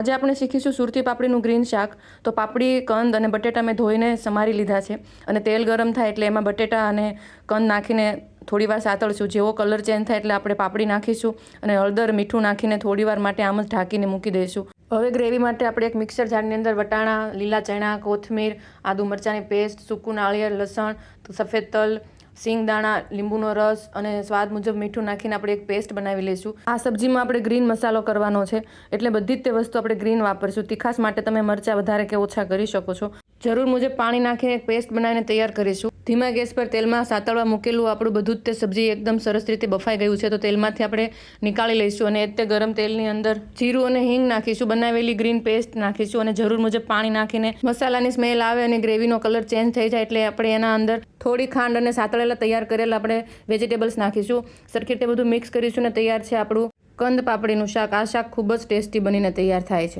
આજે આપણે શીખીશું સુરતી પાપડીનું ગ્રીન શાક. તો પાપડી, કંદ અને બટેટા મેં ધોઈને સમારી લીધા છે અને તેલ ગરમ થાય એટલે એમાં બટેટા અને કંદ નાખીને થોડીવાર સાતળશું. જેવો કલર ચેન્જ થાય એટલે આપણે પાપડી નાખીશું અને હળદર, મીઠું નાખીને થોડીવાર માટે આમ જ ઢાંકીને મૂકી દઈશું. હવે ગ્રેવી માટે આપણે એક મિક્સર જારની અંદર વટાણા, લીલા ચણા, કોથમીર, આદુ મરચાંની પેસ્ટ, સૂકું નાળિયેર, લસણ, સફેદ તલ સિંગ દાણા લીંબુનો રસ અને સ્વાદ મુજબ મીઠું નાખીને આપણે એક પેસ્ટ બનાવી લઈશું. આ સબ્જીમાં આપણે ગ્રીન મસાલો કરવાનો છે. એટલે બધી જ તે વસ્તુ આપણે ગ્રીન વાપરીશું. તીખાસ માટે તમે મરચાં વધારે કે ઓછા કરી શકો છો. જરૂર મુજબ પાણી નાખીને પેસ્ટ બનાવીને તૈયાર કરીશું. ધીમા ગેસ પર તેલમાં સાતળવા મૂકેલું આપણું બધું જ તે સબ્જી એકદમ સરસ રીતે બફાઈ ગયું છે, તો તેલમાંથી આપણે નીકાળી લઈશું અને તે ગરમ તેલની અંદર જીરું અને હિંગ નાખીશું, બનાવેલી ગ્રીન પેસ્ટ નાખીશું અને જરૂર મુજબ પાણી નાખીને મસાલાની સ્મેલ આવે અને ગ્રેવીનો કલર ચેન્જ થઈ જાય એટલે આપણે એના અંદર થોડી ખાંડ અને સાતળેલા તૈયાર કરેલા આપણે વેજીટેબલ્સ નાખીશું. સરખી રીતે બધું મિક્સ કરીશું અને તૈયાર છે આપણું કંદ પાપડીનું શાક. આ શાક ખૂબ જ ટેસ્ટી બનીને તૈયાર થાય છે.